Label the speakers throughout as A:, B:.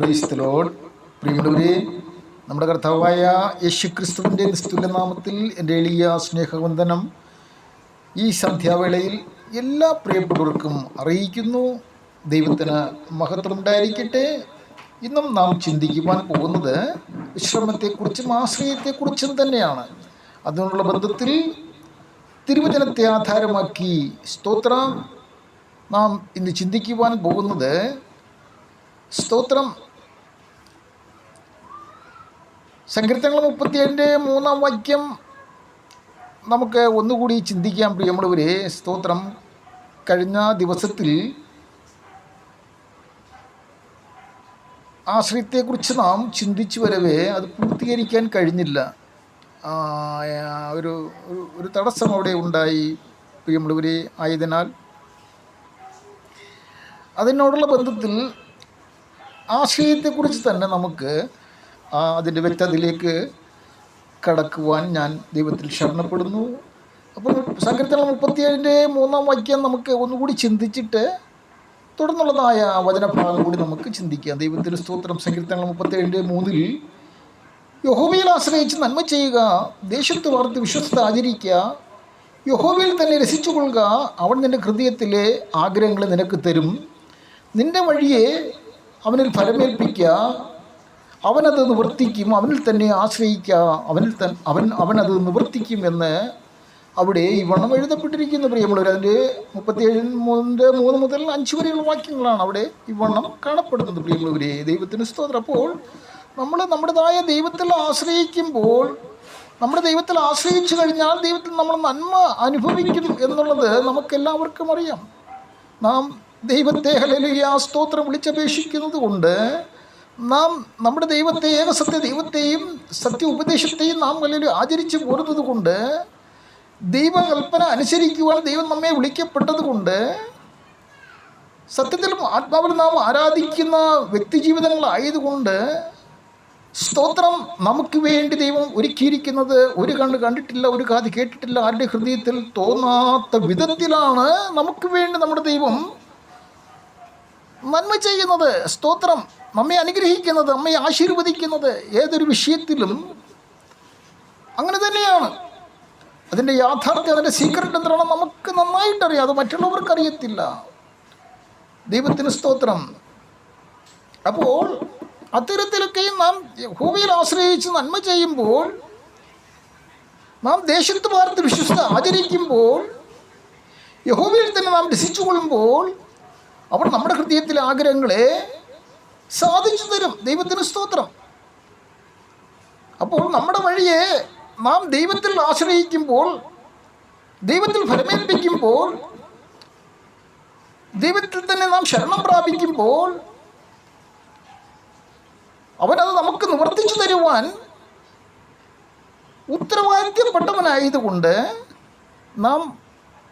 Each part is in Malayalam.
A: പ്രൈസ് ലോഡ് പ്രിയമുള്ളവരെ നമ്മുടെ കർത്താവായ യേശു ക്രിസ്തുവിന്റെ നിസ്തുല നാമത്തിൽ എന്റെ എളിയ സ്നേഹവന്ദനം ഈ സന്ധ്യാവേളയിൽ എല്ലാ പ്രിയപ്പെട്ടവർക്കും അറിയിക്കുന്നു. ദൈവത്തിന് മഹത്വം ഉണ്ടായിരിക്കട്ടെ. ഇന്നും നാം ചിന്തിക്കുവാൻ പോകുന്നത് വിശ്രമത്തെക്കുറിച്ചും ആശ്രയത്തെക്കുറിച്ചും തന്നെയാണ്. അതിനുള്ള ബന്ധത്തിൽ തിരുവചനത്തെ ആധാരമാക്കി സ്തോത്ര. നാം ഇന്ന് ചിന്തിക്കുവാൻ പോകുന്നത് സ്തോത്രം സങ്കീർത്തനങ്ങൾ മുപ്പത്തിയേഴിന്റെ മൂന്നാം വാക്യം നമുക്ക് ഒന്നുകൂടി ചിന്തിക്കാം പ്രിയമുള്ളവരെ. സ്തോത്രം. കഴിഞ്ഞ ദിവസത്തിൽ ആശ്രയത്തെക്കുറിച്ച് നാം ചിന്തിച്ചു വരവേ അത് പൂർത്തീകരിക്കാൻ കഴിഞ്ഞില്ല. ഒരു ഒരു- തടസ്സം അവിടെ ഉണ്ടായി പ്രിയമുള്ളവരെ. ആയതിനാൽ അതിനോടുള്ള ബന്ധത്തിൽ ആശയത്തെക്കുറിച്ച് തന്നെ നമുക്ക് ആ അതിന്റെ വ്യക്തതയിലേക്ക് കടക്കുവാൻ ഞാൻ ദൈവത്തിൽ ശരണപ്പെടുന്നു. അപ്പോൾ സങ്കീർത്തനം മുപ്പത്തിയേഴിന്റെ മൂന്നാം വാക്യം നമുക്ക് ഒന്നുകൂടി ചിന്തിച്ചിട്ട് തുടർന്നുള്ളതായ വചനഭാഗം കൂടി നമുക്ക് ചിന്തിക്കാം. ദൈവത്തിന്റെ സ്തോത്രം സങ്കീർത്തനങ്ങൾ മുപ്പത്തേഴിന്റെ മൂന്നിൽ യഹോബിയിൽ ആശ്രയിച്ച് നന്മ ചെയ്യുക ദേശത്ത് വളർത്ത് വിശ്വസ്ത ആചരിക്കുക യഹോബിയിൽ തന്നെ രസിച്ചുകൊള്ളുക അവൻ നിന്റെ ഹൃദയത്തിലെ ആഗ്രഹങ്ങൾ നിനക്ക് തരും. നിന്റെ വഴിയെ അവനിൽ ഫലമേൽപ്പിക്കുക അവനത് നിവർത്തിക്കും അവനിൽ തന്നെ ആശ്രയിക്കുക അവനിൽ തൻ അവൻ അവനത് നിവർത്തിക്കും എന്ന് അവിടെ ഈ വണ്ണം എഴുതപ്പെട്ടിരിക്കുന്നു. പ്രിയമുള്ളവർ അതിന്റെ മുപ്പത്തിയേഴ് മൂന്നിന്റെ മൂന്ന് മുതൽ അഞ്ച് വരെയുള്ള വാക്യങ്ങളാണ് അവിടെ ഈ വണ്ണം കാണപ്പെടുന്നത്. പ്രിയമുള്ളവരെ ദൈവത്തിന് സ്തോത്രം. അപ്പോൾ നമ്മൾ നമ്മുടേതായ ദൈവത്തിൽ ആശ്രയിക്കുമ്പോൾ നമ്മുടെ ദൈവത്തിൽ ആശ്രയിച്ചു കഴിഞ്ഞാൽ ദൈവത്തിൽ നമ്മൾ നന്മ അനുഭവിക്കും എന്നുള്ളത് നമുക്കെല്ലാവർക്കും അറിയാം. നാം ദൈവത്തെ ഹലലിയ സ്തോത്രം വിളിച്ചപേക്ഷിക്കുന്നത് കൊണ്ട് നാം നമ്മുടെ ദൈവത്തെ ഏകസത്യ ദൈവത്തെയും സത്യ ഉപദേശത്തെയും നാം വലിയ ആചരിച്ചു പോരുന്നത് കൊണ്ട് ദൈവകൽപ്പന അനുസരിക്കുവാൻ ദൈവം നമ്മെ വിളിക്കപ്പെട്ടത് കൊണ്ട് സത്യത്തിൽ ആത്മാവിൽ നാം ആരാധിക്കുന്ന വ്യക്തിജീവിതങ്ങളായതുകൊണ്ട് സ്തോത്രം നമുക്ക് വേണ്ടി ദൈവം ഒരുക്കിയിരിക്കുന്നത് ഒരു കണ്ണ് കണ്ടിട്ടില്ല ഒരു കാത് കേട്ടിട്ടില്ല ആരുടെ ഹൃദയത്തിൽ തോന്നാത്ത വിധത്തിലാണ് നമുക്ക് വേണ്ടി നമ്മുടെ ദൈവം നന്മ ചെയ്യുന്നത് സ്തോത്രം നമ്മെ അനുഗ്രഹിക്കുന്നത് നമ്മെ ആശീർവദിക്കുന്നത് ഏതൊരു വിഷയത്തിലും അങ്ങനെ തന്നെയാണ്. അതിന്റെ യാഥാർത്ഥ്യം അതിന്റെ സീക്രട്ട് എന്താണ് നമുക്ക് നന്നായിട്ടറിയാം. അത് മറ്റുള്ളവർക്ക് അറിയത്തില്ല. ദൈവത്തിന് സ്തോത്രം. അപ്പോൾ അത്തരത്തിലൊക്കെയും നാം ഭൂമിയിൽ ആശ്രയിച്ച് നന്മ ചെയ്യുമ്പോൾ നാം ദേശത്ത് പാർത്ത് വിശ്വസ്ത ആചരിക്കുമ്പോൾ യഹൂബിയിൽ തന്നെ നാം രസിച്ചു അവർ നമ്മുടെ ഹൃദയത്തിലെ ആഗ്രഹങ്ങളെ സാധിച്ചു തരും. ദൈവത്തിന് സ്തോത്രം. അപ്പോൾ നമ്മുടെ വഴിയെ നാം ദൈവത്തിൽ ആശ്രയിക്കുമ്പോൾ ദൈവത്തിൽ ഫലമേൽപ്പിക്കുമ്പോൾ ദൈവത്തിൽ തന്നെ നാം ശരണം പ്രാപിക്കുമ്പോൾ അവനത് നമുക്ക് നിവർത്തിച്ചു തരുവാൻ ഉത്തരവാദിത്യപ്പെട്ടവനായതുകൊണ്ട് നാം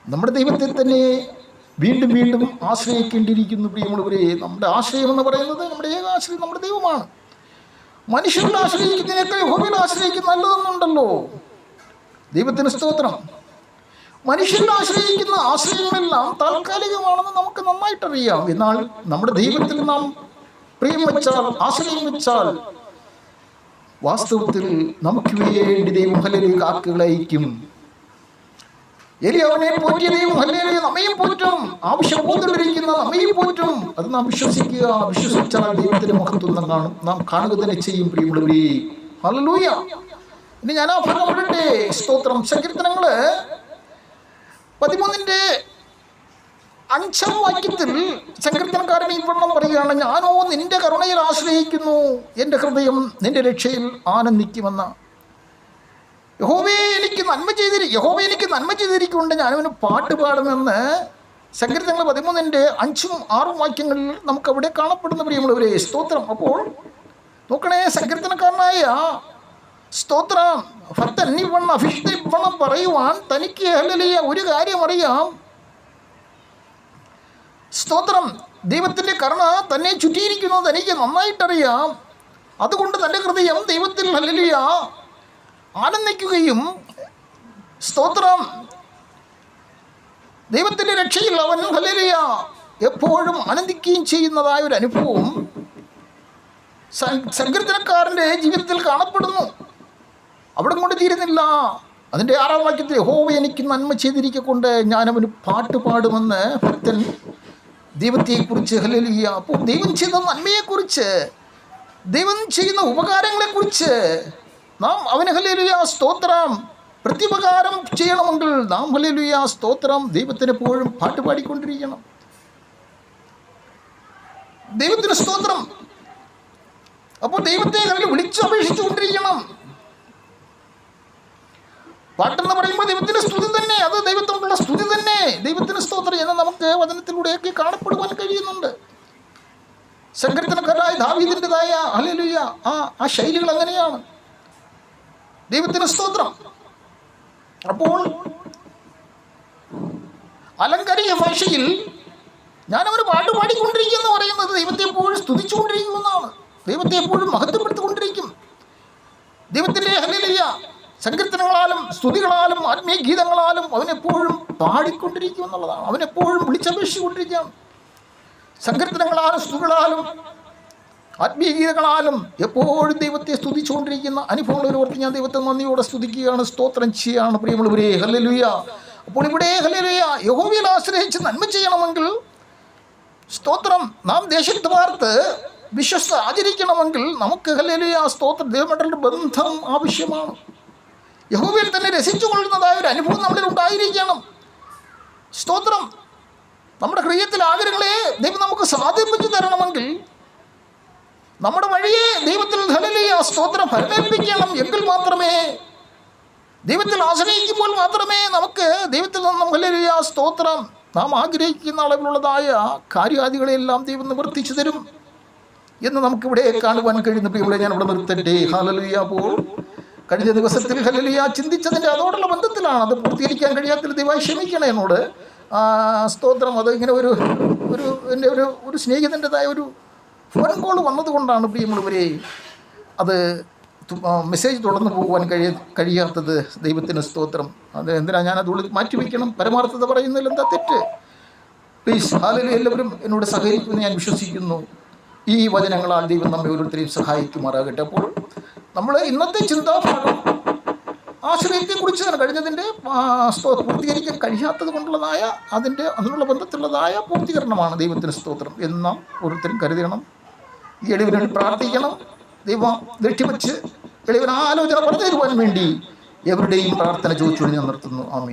A: നമ്മുടെ ദൈവത്തിൽ തന്നെ വീണ്ടും വീണ്ടും ആശ്രയിക്കേണ്ടിയിരിക്കുന്നു പ്രിയമുള്ളവരെ. നമ്മുടെ ആശ്രയം എന്ന് പറയുന്നത് നമ്മുടെ ഏക ആശ്രയം നമ്മുടെ ദൈവമാണ്. മനുഷ്യരിൽ ആശ്രയിക്കുന്നതിനേക്കാൾ യഹോവയിൽ ആശ്രയിക്കുന്ന നല്ലതെന്നുണ്ടല്ലോ. ദൈവത്തിന് സ്തോത്രം. മനുഷ്യരിൽ ആശ്രയിക്കുന്ന ആശ്രയങ്ങളെല്ലാം താൽക്കാലികമാണെന്ന് നമുക്ക് നന്നായിട്ടറിയാം. എന്നാൽ നമ്മുടെ ദൈവത്തിൽ നാം പ്രിയം വെച്ചാൽ ആശ്രയം വെച്ചാൽ വാസ്തവത്തിൽ നമുക്ക് വേണ്ടി ദൈവം ഹല്ലേലൂയ കാക്കുകളെ അയക്കും എലി അവനെ പോറ്റിയ ദൈവം ഹല്ലേലൂയ നമ്മയും പോറ്റും. ആവശ്യം പോന്നിരിക്കുന്ന നമ്മയും പോറ്റും. അത് നാം വിശ്വസിക്കുക. വിശ്വസിച്ചാൽ ദൈവത്തിന്റെ മഹത്വം കാണും. നാം കാണുക തന്നെ ചെയ്യും പ്രിയമുള്ളവരെ. ഹല്ലേലൂയ. ഇനി ഞാൻ ആ ഭാഗം വിടട്ടെ. സ്തോത്രം. സങ്കീർത്തനങ്ങൾ പതിമൂന്നിന്റെ അഞ്ചാം വാക്യത്തിൽ സങ്കീർത്തനക്കാരൻ ഈ വണ്ണം പറയുകയാണ് ഞാനോ നിന്റെ കരുണയിൽ ആശ്രയിക്കുന്നു. എന്റെ ഹൃദയം നിന്റെ രക്ഷയിൽ ആനന്ദിക്കുമെന്ന. യഹോവേ എനിക്ക് നന്മ ചെയ്തിരി യഹോബ എനിക്ക് നന്മ ചെയ്തിരിക്കുന്നുണ്ട്. ഞാനവന് പാട്ട് പാടുമെന്ന് സങ്കീർത്തങ്ങൾ പതിമൂന്നിന്റെ അഞ്ചും ആറും വാക്യങ്ങളിൽ നമുക്ക് അവിടെ കാണപ്പെടുന്ന പ്രിയമുള്ളവരെ. സ്തോത്രം. അപ്പോൾ നോക്കണേ സങ്കീർത്തനക്കാരനായ സ്തോത്രം. ഭക്തൻ ഇവണ്ണം ഇവണ്ണം പറയുവാൻ തനിക്ക് അല്ലലിയ ഒരു കാര്യം അറിയാം സ്തോത്രം. ദൈവത്തിന്റെ കരുണ തന്നെ ചുറ്റിയിരിക്കുന്നത് തനിക്ക് നന്നായിട്ടറിയാം. അതുകൊണ്ട് തന്റെ ഹൃദയം ദൈവത്തിൽ അല്ലലിയ ആനന്ദിക്കുകയും സ്തോത്രം. ദൈവത്തിന്റെ രക്ഷയിൽ അവൻ ഹല്ലേലൂയ. എപ്പോഴും ആനന്ദിക്കുകയും ചെയ്യുന്നതായ ഒരു അനുഭവം സങ്കീർത്തനക്കാരന്റെ ജീവിതത്തിൽ കാണപ്പെടുന്നു. അവിടെ കൊണ്ട് തീരുന്നില്ല. അതിന്റെ ആറാം വാക്യത്തിൽ യഹോവ എനിക്ക് നന്മ ചെയ്തിരിക്കൊണ്ട് ഞാനവന് പാട്ട് പാടുമെന്ന് ഭക്തൻ ദൈവത്തെക്കുറിച്ച് ഹലലിയ അപ്പോൾ ദൈവം ചെയ്ത നന്മയെക്കുറിച്ച് ദൈവം ചെയ്യുന്ന ഉപകാരങ്ങളെക്കുറിച്ച് നാം അവന് ഹലലിയ സ്തോത്രം. പ്രത്യുപകാരം ചെയ്യണമെങ്കിൽ നാം ഹല്ലേലൂയ സ്തോത്രം. ദൈവത്തിന് എപ്പോഴും പാട്ട് പാടിക്കൊണ്ടിരിക്കണം. ദൈവത്തിന് സ്തോത്രം. അപ്പോൾ ദൈവത്തെ അതിൽ വിളിച്ചപേക്ഷിച്ചുകൊണ്ടിരിക്കണം. പാട്ടെന്ന് പറയുമ്പോൾ ദൈവത്തിന്റെ സ്തുതി തന്നെ. അത് ദൈവത്തോടുള്ള സ്തുതി തന്നെ. ദൈവത്തിന് സ്തോത്രം എന്ന് നമുക്ക് വചനത്തിലൂടെയൊക്കെ കാണപ്പെടുവാൻ കഴിയുന്നുണ്ട്. സങ്കീർത്തനക്കാരായ ദാവീദിന്റെതായ ഹല്ലേലൂയ ആ ആ ശൈലികൾ അങ്ങനെയാണ്. ദൈവത്തിന് സ്തോത്രം. അപ്പോൾ അലങ്കരിക ഭാഷയിൽ അവന് പാട്ട് പാടിക്കൊണ്ടിരിക്കും എന്ന് പറയുന്നത് ദൈവത്തെ എപ്പോഴും സ്തുതിച്ചുകൊണ്ടിരിക്കുമെന്നാണ്. ദൈവത്തെ എപ്പോഴും മഹത്വപ്പെടുത്തിക്കൊണ്ടിരിക്കും. ദൈവത്തിന്റെ ഹല്ലേലൂയ. സങ്കീർത്തനങ്ങളാലും സ്തുതികളാലും ആത്മീയ ഗീതങ്ങളാലും അവനെപ്പോഴും പാടിക്കൊണ്ടിരിക്കും എന്നുള്ളതാണ് അവനെപ്പോഴും വിളിച്ചപേക്ഷിച്ചുകൊണ്ടിരിക്കുകയാണ്. സങ്കീർത്തനങ്ങളാലും സ്തുതികളാലും ആത്മീയ ഗീതങ്ങളാലും എപ്പോഴും ദൈവത്തെ സ്തുതിച്ചുകൊണ്ടിരിക്കുന്ന അനുഭവങ്ങൾ ഞാൻ ദൈവത്തെ നന്ദിയോടെ സ്തുതിക്കുകയാണ് സ്തോത്രം ചെയ്യുകയാണ്. പ്രിയമുള്ളവരെ ഹലലുയ അപ്പോൾ ഇവിടെ ഹലലുയ യഹോവിയിൽ ആശ്രയിച്ച് നന്മ ചെയ്യണമെങ്കിൽ സ്തോത്രം നാം ദേശത്ത് പാർത്ത് വിശ്വസ്ത ആചരിക്കണമെങ്കിൽ നമുക്ക് ഹലലുയ സ്തോത്ര ദൈവമണ്ഡലിന്റെ ബന്ധം ആവശ്യമാണ്. യഹോവയിൽ തന്നെ രസിച്ചു കൊള്ളുന്നതായ ഒരു അനുഭവം നമ്മളിൽ ഉണ്ടായിരിക്കണം. സ്തോത്രം നമ്മുടെ ഹൃദയത്തിലെ ആഗ്രഹങ്ങളെ ദൈവം നമുക്ക് സാധിപ്പിച്ചു തരണമെങ്കിൽ നമ്മുടെ വഴിയെ ദൈവത്തിൽ ഹല്ലേലൂയ സ്തോത്രം ഫലമേൽപ്പിക്കണം എങ്കിൽ മാത്രമേ ദൈവത്തിൽ ആശ്രയിക്കുമ്പോൾ മാത്രമേ നമുക്ക് ദൈവത്തിൽ നിന്നും ഹല്ലേലൂയ സ്തോത്രം നാം ആഗ്രഹിക്കുന്ന അളവിലുള്ളതായ കാര്യാദികളെല്ലാം ദൈവം നിവർത്തിച്ചു തരും എന്ന് നമുക്കിവിടെ കാണുവാൻ കഴിയുന്ന. ഇവിടെ ഞാൻ ഇവിടെ നിർത്തട്ടെ. ഹലലിയ പോൾ കഴിഞ്ഞ ദിവസത്തിൽ ഹലലിയ ചിന്തിച്ചതിന്റെ അതോടുള്ള ബന്ധത്തിലാണ് അത് പൂർത്തീകരിക്കാൻ കഴിയാത്ത ദൈവമായി ക്ഷമിക്കണേ എന്നോട്. സ്തോത്രം അത് ഇങ്ങനെ ഒരു ഒരു എന്റെ ഒരു ഒരു സ്നേഹിതന്റെതായ ഒരു ഫോൺ കോൾ വന്നതുകൊണ്ടാണ് പ്രിയമുള്ളവരെ അത് മെസ്സേജ് തുടർന്ന് പോകുവാൻ കഴിയ കഴിയാത്തത് ദൈവത്തിന് സ്തോത്രം. അത് എന്തിനാ ഞാനത് ഉള്ളിൽ മാറ്റിവെക്കണം പരമാർത്ഥത പറയുന്നതിൽ എന്താ തെറ്റ്? പ്ലീസ് ഹാലലി എല്ലാവരും എന്നോട് സഹകരിക്കുമെന്ന് ഞാൻ വിശ്വസിക്കുന്നു. ഈ വചനങ്ങളാൽ ദൈവം നമ്മെ ഓരോരുത്തരെയും സഹായിക്കുമാറാകട്ടെ. അപ്പോൾ നമ്മൾ ഇന്നത്തെ ചിന്താഭാഗം ആശ്രയത്തെക്കുറിച്ചാണ് കഴിഞ്ഞതിന്റെ പൂർത്തീകരിക്കാൻ കഴിയാത്തത് കൊണ്ടുള്ളതായ അതിന്റെ അതിനുള്ള ബന്ധത്തിലുള്ളതായ പൂർത്തീകരണമാണ് ദൈവത്തിന് സ്തോത്രം. എന്ന് നാം ഓരോരുത്തരും കരുതണം. ഈ എളിവിന് വേണ്ടി പ്രാർത്ഥിക്കണം. ദൈവം ലക്ഷ്യവെച്ച് എളിവൻ ആലോചന പറഞ്ഞു തരുവാൻ വേണ്ടി എവരുടെയും പ്രാർത്ഥന ചോദിച്ചുകൊണ്ട് ഞാൻ നിർത്തുന്നു. ആമീൻ.